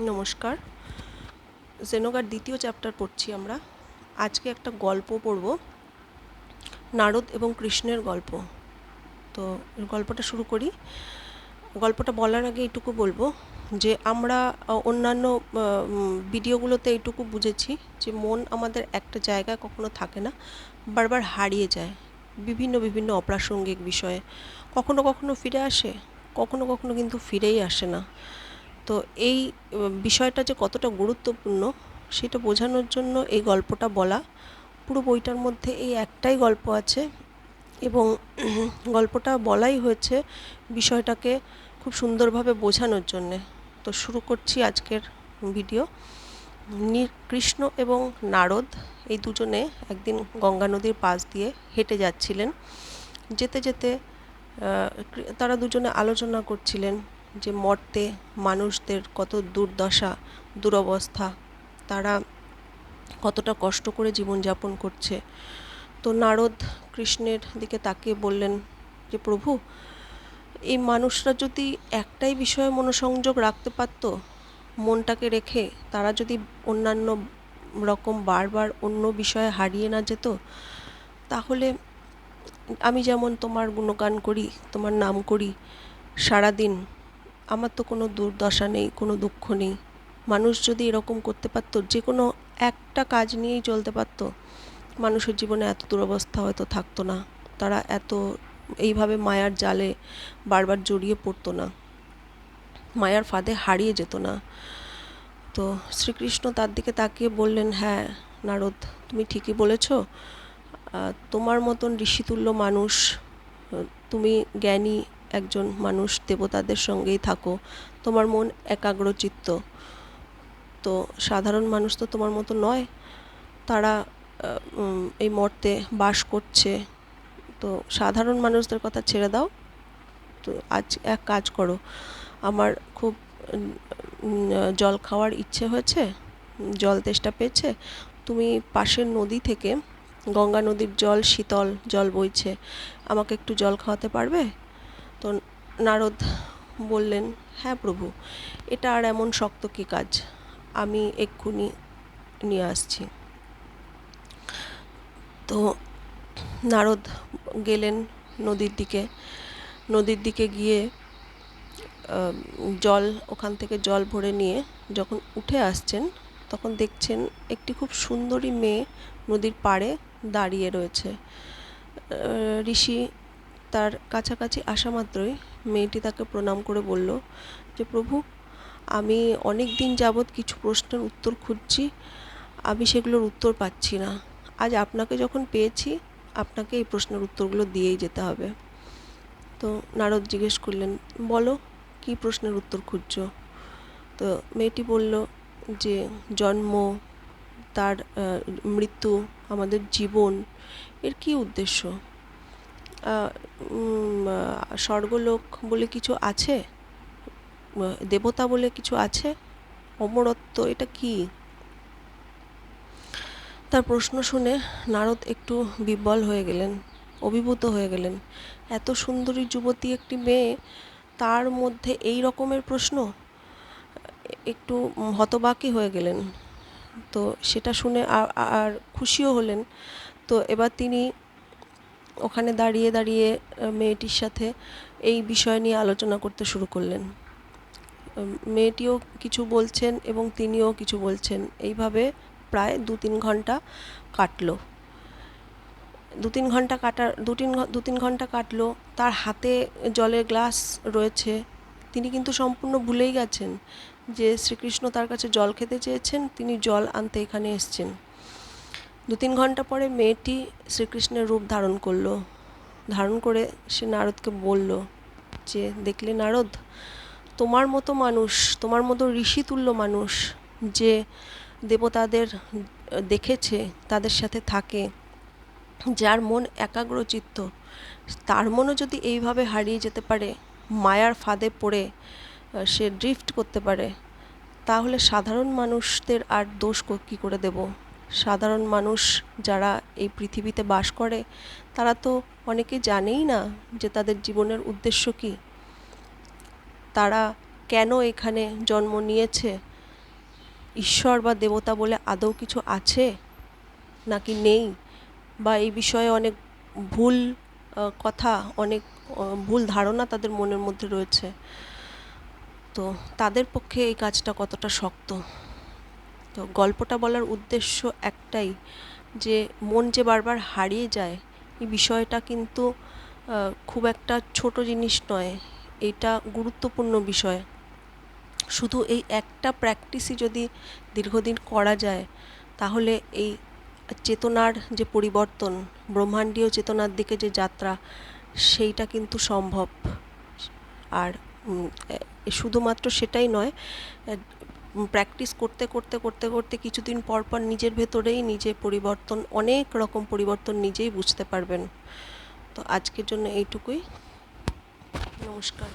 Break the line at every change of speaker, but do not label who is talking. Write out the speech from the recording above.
নমস্কার। জেনোগার দ্বিতীয় চ্যাপ্টার পড়ছি আমরা। আজকে একটা গল্প পড়ব। নারদ এবং কৃষ্ণের গল্প। তো গল্পটা শুরু করি। গল্পটা বলার আগে এইটুকু বলব যে আমরা অন্যান্য ভিডিওগুলোতে এইটুকু বুঝেছি যে মন আমাদের একটা জায়গায় কখনো থাকে না, বারবার হারিয়ে যায়। বিভিন্ন বিভিন্ন অপ্রাসঙ্গিক বিষয়ে। কখনো কখনো ফিরে আসে, কখনো কখনো কিন্তু ফিরেই আসে না। তো এই বিষয়টা যে কতটা গুরুত্বপূর্ণ সেটা বোঝানোর জন্য এই গল্পটা বলা। পুরো বইটার মধ্যে এই একটাই গল্প আছে এবং গল্পটা বলাই হয়েছে বিষয়টাকে খুব সুন্দরভাবে বোঝানোর জন্যে। তো শুরু করছি আজকের ভিডিও। কৃষ্ণ এবং নারদ এই দুজনে একদিন গঙ্গা নদীর পাশ দিয়ে হেঁটে যাচ্ছিলেন। যেতে যেতে তারা দুজনে আলোচনা করছিলেন। যে মর্তে মানুষদের কত দুর্দশা, দুরবস্থা, তারা কতটা কষ্ট করে জীবনযাপন করছে। তো নারদ কৃষ্ণের দিকে তাকিয়ে বললেন, যে প্রভু, এই মানুষরা যদি একটাই বিষয়ে মনোসংযোগ রাখতে পারত, মনটাকে রেখে তারা যদি অন্যান্য রকম বারবার অন্য বিষয়ে হারিয়ে না যেত, তাহলে আমি যেমন তোমার গুণগান করি, তোমার নাম করি, সারাদিন আমার তো কোনো দুর্দশা নেই, কোনো দুঃখ নেই। মানুষ যদি এরকম করতে পারতো, যে কোনো একটা কাজ নিয়েই চলতে পারতো, মানুষের জীবনে এত দুরবস্থা হয়তো থাকতো না। তারা এত এইভাবে মায়ার জালে বারবার জড়িয়ে পড়তো না। মায়ার ফাঁদে হারিয়ে যেত না। তো শ্রীকৃষ্ণ তার দিকে তাকিয়ে বললেন হ্যাঁ নারদ, তুমি ঠিকই বলেছ। তোমার মতন ঋষিতুল্য মানুষ, তুমি জ্ঞানী একজন মানুষ, দেবতাদের সঙ্গেই থাকো। তোমার মন একাগ্রচিত্ত। তো সাধারণ মানুষ তো তোমার মতো নয়। তারা এই মর্তে বাস করছে। তো সাধারণ মানুষদের কথা ছেড়ে দাও। তো আজ এক কাজ করো। আমার খুব জল খাওয়ার ইচ্ছে হয়েছে, জল তেষ্টা পেয়েছে। তুমি পাশের নদী থেকে গঙ্গা নদীর জল, শীতল জল বইছে। আমাকে একটু জল খাওয়াতে পারবে? তো নারদ বললেন হ্যাঁ প্রভু, এটা আর এমন শক্ত কী কাজ? আমি এক্ষুনি নিয়ে আসছি। তো নারদ গেলেন নদীর দিকে। নদীর দিকে গিয়ে জল, ওখান থেকে জল ভরে নিয়ে যখন উঠে আসছেন, তখন দেখছেন একটি খুব সুন্দরী মেয়ে নদীর পাড়ে দাঁড়িয়ে রয়েছে। ঋষি তার কাছাকাছি আসা মাত্রই মেয়েটি তাকে প্রণাম করে বলল যে, প্রভু, আমি অনেক দিন যাবৎ কিছু প্রশ্নের উত্তর খুঁজছি, আমি সেগুলোর উত্তর পাচ্ছি না। আজ আপনাকে যখন পেয়েছি, আপনাকে এই প্রশ্নের উত্তরগুলো দিয়েই যেতে হবে। তো নারদ জিজ্ঞেস করলেন, বলো, কী প্রশ্নের উত্তর খুঁজছো? তো মেয়েটি বলল যে, জন্ম, তার মৃত্যু, আমাদের জীবন, এর কী উদ্দেশ্য? স্বর্গলোক বলে কিছু আছে? দেবতা বলে কিছু আছে? অমরত্ব এটা কি? তার প্রশ্ন শুনে নারদ একটু বিব্বল হয়ে গেলেন অভিভূত হয়ে গেলেন। এত সুন্দরী যুবতী একটি মেয়ে তার মধ্যে এই রকমের প্রশ্ন? একটু উম, হতবাকই হয়ে গেলেন। তো সেটা শুনে আর খুশিও হলেন। তো এবার তিনি ওখানে দাঁড়িয়ে দাঁড়িয়ে মেয়েটির সাথে এই বিষয় নিয়ে আলোচনা করতে শুরু করলেন। মেয়েটিও কিছু বলছেন এবং তিনিও কিছু বলছেন। এইভাবে প্রায় দু তিন ঘণ্টা কাটলো। দু তিন ঘণ্টা কাটার দু তিন দু তিন ঘণ্টা কাটলো। তার হাতে জলের গ্লাস রয়েছে। তিনি কিন্তু সম্পূর্ণ ভুলেই গেছেন যে শ্রীকৃষ্ণ তার কাছে জল খেতে চেয়েছেন, তিনি জল আনতে এখানে এসছেন। দু তিন ঘণ্টা পরে মেয়েটি শ্রীকৃষ্ণের রূপ ধারণ করল। ধারণ করে সে নারদকে বলল, যে দেখলে নারদ, তোমার মতো মানুষ, তোমার মতো ঋষিতুল্য মানুষ যে দেবতাদের দেখেছে, তাদের সাথে থাকে। যার মন একাগ্রচিত্ত, তার মনও যদি এইভাবে হারিয়ে যেতে পারে, মায়ার ফাঁদে পড়ে সে ড্রিফট করতে পারে, তাহলে সাধারণ মানুষদের আর দোষ কী করে দেব? সাধারণ মানুষ যারা এই পৃথিবীতে বাস করে, তারা তো অনেকে জানেই না যে তাদের জীবনের উদ্দেশ্য কী। তারা কেন এখানে জন্ম নিয়েছে? ঈশ্বর বা দেবতা বলে আদৌ কিছু আছে নাকি নেই? বা এই বিষয়ে অনেক ভুল কথা, অনেক ভুল ধারণা তাদের মনের মধ্যে রয়েছে। তো তাদের পক্ষে এই কাজটা কতটা শক্ত? তো গল্পটা বলার উদ্দেশ্য একটাই যে মন যে বারবার হারিয়ে যায়, এই বিষয়টা কিন্তু খুব একটা ছোট জিনিস নয়। এটা গুরুত্বপূর্ণ বিষয়। শুধু এই একটা প্র্যাকটিসই যদি দীর্ঘদিন করা যায়, তাহলে এই চেতনার যে পরিবর্তন, ব্রহ্মাণ্ডীয় চেতনার দিকে যে যাত্রা, সেইটা কিন্তু সম্ভব। আর শুধুমাত্র সেটাই নয় প্র্যাকটিস করতে করতে করতে করতে কিছুদিন পর পর নিজের ভেতরেই নিজে পরিবর্তন, অনেক রকম পরিবর্তন নিজেই বুঝতে পারবেন। তো আজকের জন্য এইটুকুই। নমস্কার।